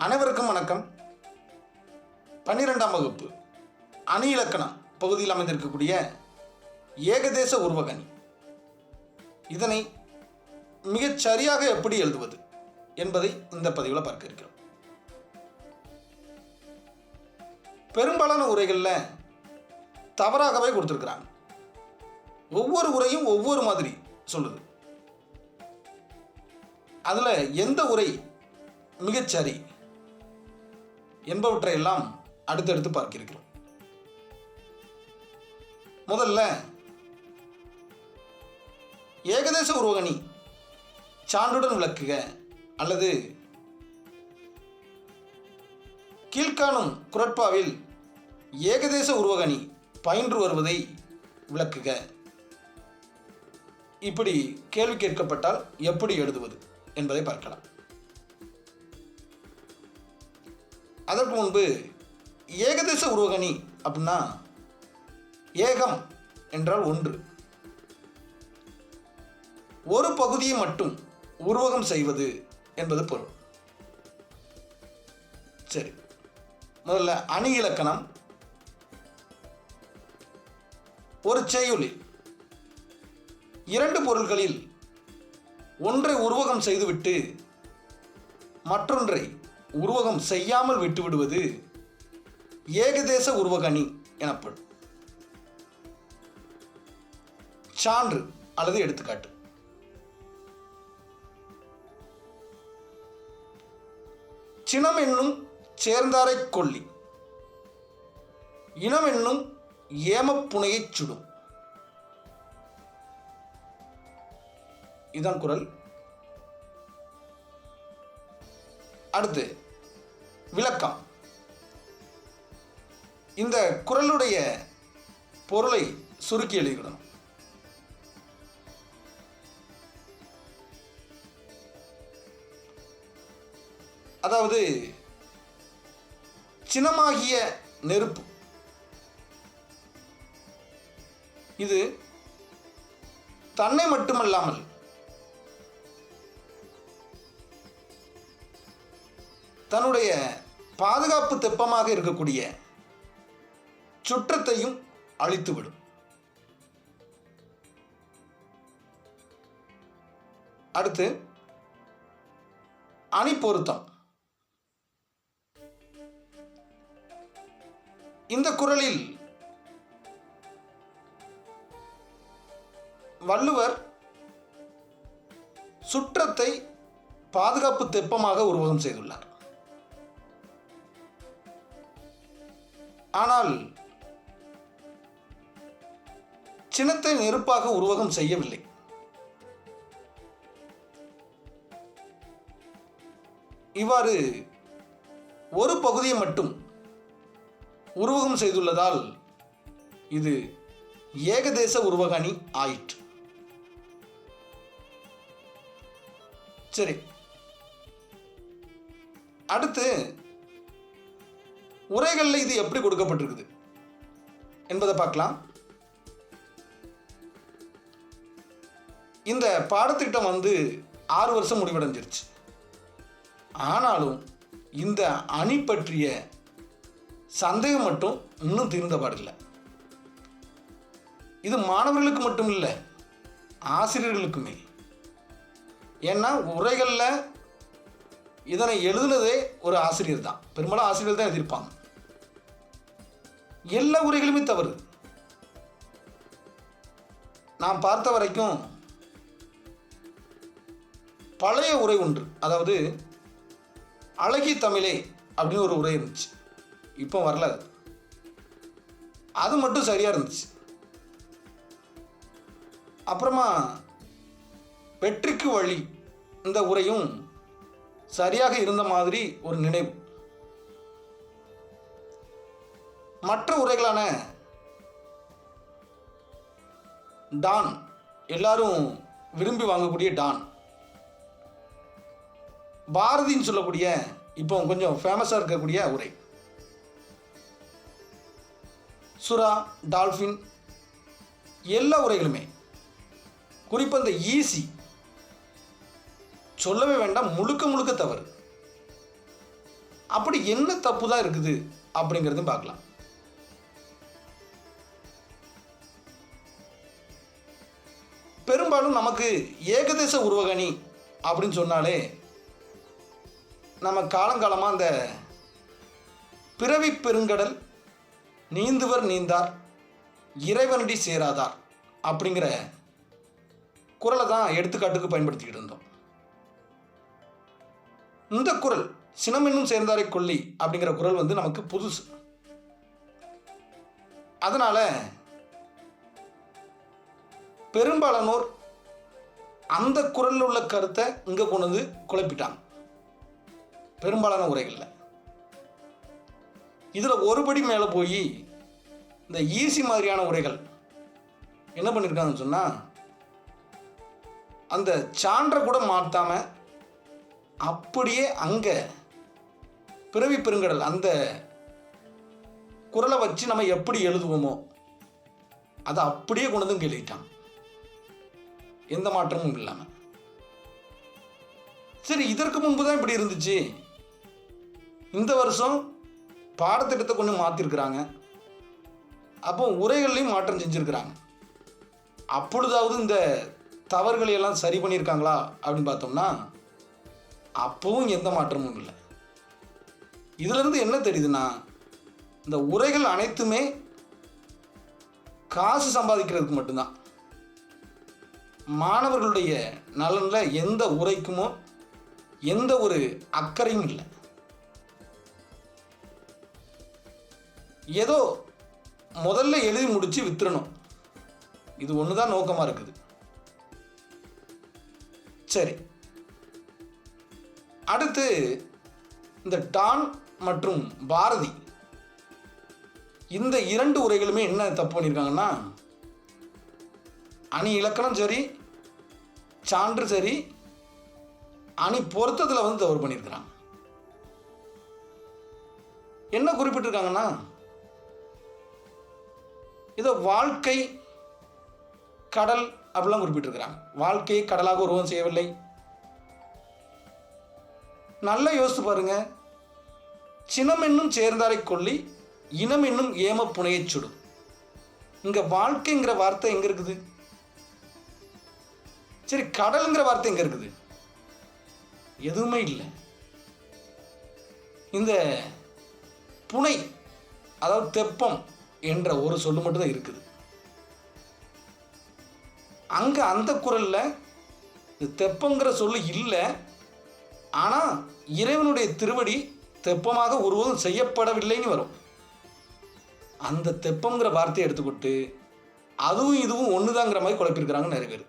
அனைவருக்கும் வணக்கம். பன்னிரெண்டாம் வகுப்பு. அணி இலக்கணம் பகுதியில் அமைந்திருக்கக்கூடிய ஏகதேச உருவகணி. இதனை மிகச் சரியாக எப்படி எழுதுவது என்பதை இந்த பதிவில் பார்க்க இருக்கிறோம். பெரும்பாலான உரைகளில் தவறாகவே கொடுத்துருக்குறாங்க. ஒவ்வொரு உரையும் ஒவ்வொரு மாதிரி சொல்லுது. அதில் எந்த உரை மிகச்சரி என்பவற்றை எல்லாம் அடுத்தடுத்து பார்க்கிறோம். முதல்ல ஏகதேச உருவகணி சான்றுடன் விளக்குக அல்லது கீழ்காணும் குரட்பாவில் ஏகதேச உருவகணி பயின்று வருவதை விளக்குக. இப்படி கேள்வி கேட்கப்பட்டால் எப்படி எழுதுவது என்பதை பார்க்கலாம். அதற்கு முன்பு ஏகதேச உருவகணி அப்படின்னா ஏகம் என்றால் ஒன்று. ஒரு பகுதியை மட்டும் உருவகம் செய்வது என்பது பொருள். சரி. முதல்ல அணி இலக்கணம். ஒரு செய்யுளில் இரண்டு பொருள்களில் ஒன்றை உருவகம் செய்துவிட்டு மற்றொன்றை உருவகம் செய்யாமல் விட்டுவிடுவது ஏகதேச உருவகணி எனப்படும். சான்று அல்லது எடுத்துக்காட்டு. சினம் என்னும் சேர்ந்தாரை கொல்லி. இனம் என்னும் ஏமப்புனையைச் சுடும். இதான் குரல். அடுத்து விளக்கம். இந்த குரலுடைய பொருளை சுருக்கி எழுதிவிடணும் அதாவது சினமாகிய நெருப்பு. இது தன்னை மட்டுமல்லாமல் தன்னுடைய பாதுகாப்பு தெப்பமாக இருக்கக்கூடிய சுற்றத்தையும் அழித்துவிடும். அடுத்து அணி பொருத்தம். இந்த குரலில் வள்ளுவர் சுற்றத்தை பாதுகாப்பு தெப்பமாக உருவகம் செய்துள்ளார். ஆனால் சினத்தை நெருப்பாக உருவகம் செய்யவில்லை. இவ்வாறு ஒரு பகுதியை மட்டும் உருவகம் செய்துள்ளதால் இது ஏகதேச உருவகணி ஆயிற்று. சரி. அடுத்து உரைகளில் இது எப்படி கொடுக்கப்பட்டிருக்குது? என்பதை பார்க்கலாம். இந்த பாடத்திட்டம் வந்து ஆறு வருஷம் முடிவடைஞ்சிருச்சு. ஆனாலும் இந்த அணி பற்றிய சந்தேகம் மட்டும் இன்னும் தீர்ந்த பாடில்லை. இது மாணவர்களுக்கு மட்டும் இல்லை ஆசிரியர்களுக்குமே. ஏன்னா உரைகளில் இதனை எழுதுனதே ஒரு ஆசிரியர் தான் பெரும்பாலும் ஆசிரியர் தான் எழுதியிருப்பாங்க. எல்லா உரைகளுமே தவறு. நான் பார்த்த வரைக்கும் பழைய உரை ஒன்று அதாவது அழகி தமிழே அப்படின்னு ஒரு உரை இருந்துச்சு. இப்போ வரல அது. அது மட்டும் சரியாக இருந்துச்சு. அப்புறமா வெற்றிக்கு வழி இந்த உரையும் சரியாக இருந்த மாதிரி ஒரு நினைவு. மற்ற உரைகளான டான். எல்லாரும் விரும்பி வாங்கக்கூடிய டான். பாரதின்னு சொல்லக்கூடிய இப்போ கொஞ்சம் ஃபேமஸாக இருக்கக்கூடிய உரை. சுறா டால்ஃபின் எல்லா உரைகளுமே. குறிப்பாக இந்த ஈசி. சொல்லவே வேண்டாம் முழுக்க முழுக்க தவறு. அப்படி என்ன தப்பு தான் இருக்குது அப்படிங்கிறதையும் பார்க்கலாம். நமக்கு ஏகதேச உருவகணி அப்படின்னு சொன்னாலே நம்ம காலங்காலமாக அந்த பிறவி பெருங்கடல் நீந்துவர் நீந்தார் இறைவனடி சேராதார் அப்படிங்கிற குரலை தான் எடுத்துக்காட்டுக்கு பயன்படுத்திக்கிட்டு இருந்தோம். இந்த குரல் சினமென்னும் சேர்ந்தாரை கொல்லி அப்படிங்கிற குரல் வந்து நமக்கு புதுசு. அதனால பெரும்பாலானோர் அந்த குரலில் உள்ள கருத்தை இங்கே கொண்டு வந்து குழப்பிட்டாங்க. பெரும்பாலான உரைகளில். இதில் ஒருபடி மேலே போய் இந்த ஈசி மாதிரியான உரைகள் என்ன பண்ணியிருக்காங்கன்னு சொன்னால் அந்த சான்றை கூட மாற்றாமல் அப்படியே அங்கே பிறவி பெருங்கடல் அந்த குரலை வச்சு நம்ம எப்படி எழுதுவோமோ அதை அப்படியே கொண்டு வந்து எழுதிட்டான் எந்த மாற்றமும் இல்லாமல் சரி இதற்கு முன்பு தான் இப்படி இருந்துச்சு. இந்த வருஷம் பாடத்திட்டத்தை கொஞ்சம் மாற்றிருக்கிறாங்க அப்போ உரைகள்லையும் மாற்றம் செஞ்சுருக்கிறாங்க. அப்பொழுதாவது இந்த தவறுகளை எல்லாம் சரி பண்ணியிருக்காங்களா அப்படின்னு பார்த்தோம்னா அப்பவும் எந்த மாற்றமும் இல்லை. இதிலிருந்து என்ன தெரியுதுன்னா இந்த உரைகள் அனைத்துமே காசு சம்பாதிக்கிறதுக்கு மட்டும்தான். மாணவர்களுடைய நலனில் எந்த உரைக்குமோ எந்த ஒரு அக்கறையும் இல்லை. ஏதோ முதல்ல எழுதி முடித்து வித்துறணும். இது ஒன்று தான் நோக்கமாக இருக்குது. சரி. அடுத்து இந்த டான் மற்றும் பாரதி. இந்த இரண்டு உரைகளுமே என்ன தப்பு பண்ணியிருக்காங்கன்னா அணி இலக்கணம் சரி சான்று சரி அணி பொருத்தத்தில் வந்து தவறு பண்ணியிருக்கிறாங்க என்ன குறிப்பிட்டிருக்காங்கன்னா இதோ வாழ்க்கை கடல் அப்படிலாம் குறிப்பிட்டிருக்கிறாங்க வாழ்க்கையை கடலாக உருவம் செய்யவில்லை. நல்லா யோசித்து பாருங்க. சினம் என்னும் சேர்ந்தாரை கொல்லி இனம் என்னும் ஏம புனையச் சுடும். இங்கே வாழ்க்கைங்கிற வார்த்தை எங்கே இருக்குது? சரி கடலுங்கிற வார்த்தை எங்கே இருக்குது? எதுவுமே இல்லை. இந்த புனை அதாவது தெப்பம் என்ற ஒரு சொல்லு மட்டும்தான் இருக்குது. அங்கே அந்த குரலில் இந்த தெப்பங்கிற சொல்லு இல்லை. ஆனால் இறைவனுடைய திருவடி தெப்பமாக உருவம் செய்யப்படவில்லைன்னு வரும். அந்த தெப்பங்கிற வார்த்தையை எடுத்துக்கிட்டு அதுவும் இதுவும் ஒண்ணுதாங்கிற மாதிரி குழப்பிருக்கிறாங்க நிறைய பேர்.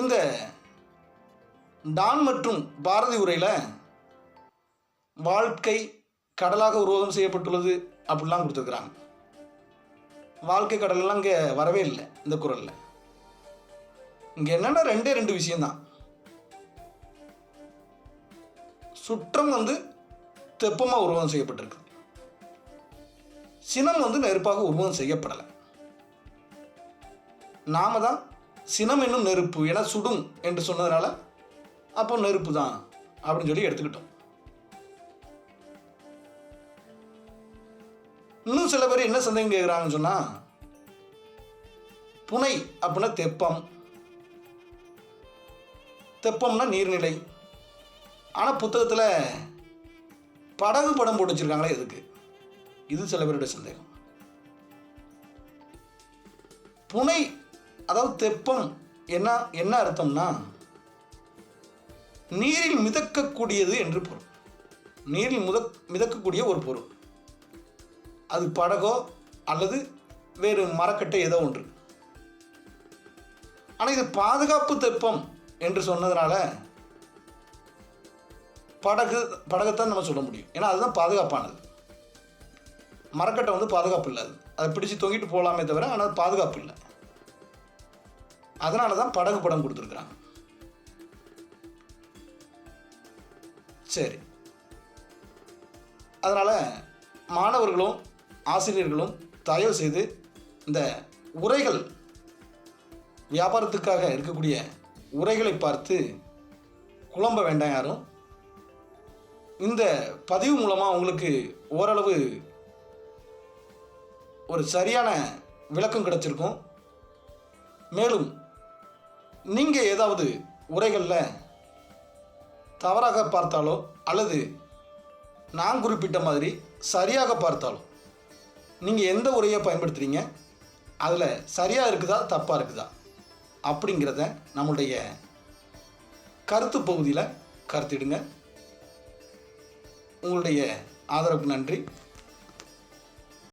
இந்த டான் மற்றும் பாரதி உரையில் வாழ்க்கை கடலாக உருவகம் செய்யப்பட்டுள்ளது அப்படிலாம் கொடுத்துருக்குறாங்க. வாழ்க்கை கடலெல்லாம் இங்கே வரவே இல்லை இந்த குரலில். இங்கே என்னென்னா ரெண்டே ரெண்டு விஷயந்தான் சுற்றம் வந்து தெப்பமாக உருவகம் செய்யப்பட்டிருக்கு. சினம் வந்து நெருப்பாக உருவகம் செய்யப்படலை. நாம தான் சினம் என்னும் நெருப்பு என சுடும் என்று சொன்னதுனால அப்போ நெருப்பு தான் அப்படின்னு சொல்லி எடுத்துக்கிட்டோம். இன்னும் சில பேர் என்ன சந்தேகம் கேட்குறாங்கன்னு சொன்னால் புனை அப்படின்னா தெப்பம். தெப்பம்னா நீர்நிலை. ஆனால் புத்தகத்தில் படகு படம் போட்டு வச்சுருக்காங்களே எதுக்கு? இது சில பேருடைய சந்தேகம். புனை அதாவது தெப்பம் என்ன என்ன அர்த்தம்னா நீரில் மிதக்கக்கூடியது என்று பொருள். நீரில் முதக் மிதக்கக்கூடிய ஒரு பொருள். அது படகோ அல்லது வேறு மரக்கட்டை ஏதோ ஒன்று. ஆனால் இது பாதுகாப்பு தெப்பம் என்று சொன்னதுனால படகு படகைத்தான் நம்ம சொல்ல முடியும். ஏன்னா அதுதான் பாதுகாப்பானது. மரக்கட்டை வந்து பாதுகாப்பு இல்லை அது. அதை பிடிச்சி தொங்கிட்டு போகலாமே தவிர ஆனால் பாதுகாப்பு இல்லை. அதனால தான் படகு படம் கொடுத்துருக்குறாங்க. சரி. அதனால் மாணவர்களும் ஆசிரியர்களும் தயவு செய்து இந்த உரைகள் வியாபாரத்துக்காக இருக்கக்கூடிய உரைகளை பார்த்து குழம்ப வேண்டாம் யாரும். இந்த பதிவு மூலமாக உங்களுக்கு ஓரளவு ஒரு சரியான விளக்கம் கிடச்சிருக்கும். மேலும் நீங்கள் ஏதாவது உரைகளில் தவறாக பார்த்தாலோ அல்லது நான் குறிப்பிட்ட மாதிரி சரியாக பார்த்தாலோ நீங்கள் எந்த உரையை பயன்படுத்துகிறீங்க அதில் சரியாக இருக்குதா தப்பாக இருக்குதா? அப்படிங்கிறத நம்மளுடைய கருத்து பகுதியில் கருத்திடுங்க. உங்களுடைய ஆதரவுக்கு நன்றி.